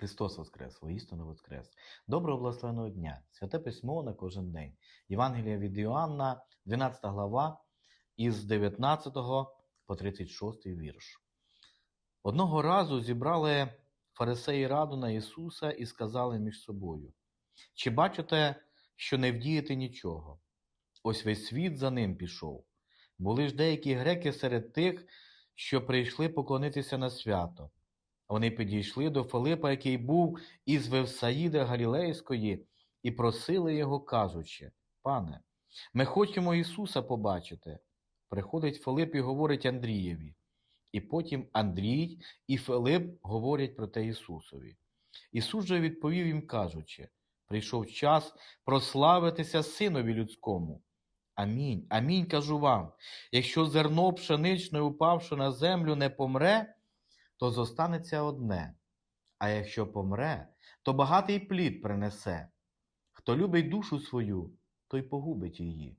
Христос Воскрес, воістину Воскрес. Доброго благословеного дня! Святе письмо на кожен день. Євангелія від Іоанна, 12 глава, із 19 по 36 вірш. Одного разу зібрали фарисеї раду на Ісуса і сказали між собою: Чи бачите, що не вдієте нічого? Ось весь світ за ним пішов. Були ж деякі греки серед тих, що прийшли поклонитися на свято. Вони підійшли до Филипа, який був із Вевсаїда Галілейської, і просили його, кажучи: Пане, ми хочемо Ісуса побачити. Приходить Филип і говорить Андрієві. І потім Андрій і Филип говорять про те Ісусові. Ісус же відповів їм, кажучи: прийшов час прославитися Синові людському. Амінь, амінь кажу вам. Якщо зерно пшеничне, упавши на землю, не помре, то зостанеться одне, а якщо помре, то багатий плід принесе. Хто любить душу свою, той погубить її.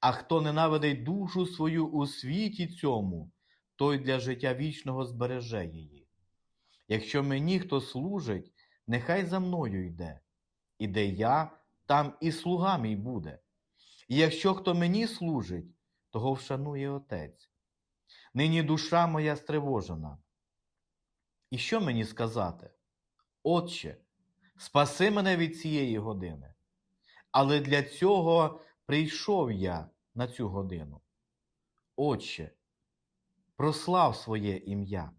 А хто ненавидить душу свою у світі цьому, той для життя вічного збереже її. Якщо мені хто служить, нехай за мною йде, і де я, там і слуга мій буде. І якщо хто мені служить, того вшанує Отець. Нині душа моя стривожена. І що мені сказати? Отче, спаси мене від цієї години. Але для цього прийшов я на цю годину. Отче, прослав своє ім'я.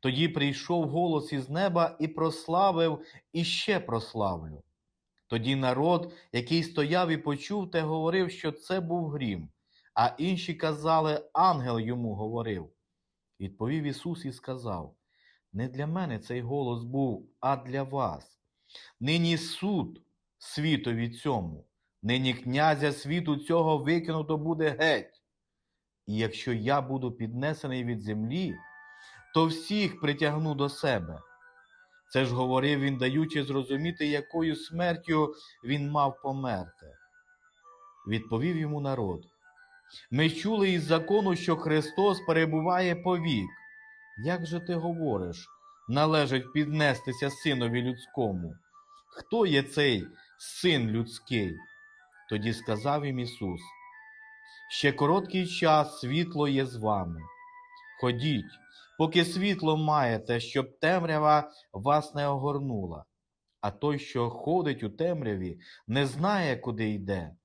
Тоді прийшов голос із неба і прославив, і ще прославлю. Тоді народ, який стояв і почув, те говорив, що це був грім, а інші казали, ангел йому говорив. Відповів Ісус і сказав: Не для мене цей голос був, а для вас. Нині суд світові цьому, нині князя світу цього викинуто буде геть. І якщо я буду піднесений від землі, то всіх притягну до себе. Це ж говорив він, даючи зрозуміти, якою смертю він мав померти. Відповів йому народ. Ми чули із закону, що Христос перебуває повік. Як же ти говориш, належить піднестися синові людському? Хто є цей син людський? Тоді сказав їм Ісус: Ще короткий час світло є з вами. Ходіть, поки світло маєте, щоб темрява вас не огорнула. А той, що ходить у темряві, не знає, куди йде.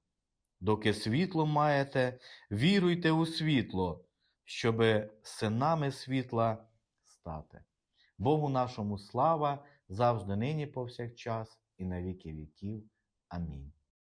Доки світло маєте, віруйте у світло, щоби синами світла стати. Богу нашому слава завжди нині повсякчас і на віки віків. Амінь.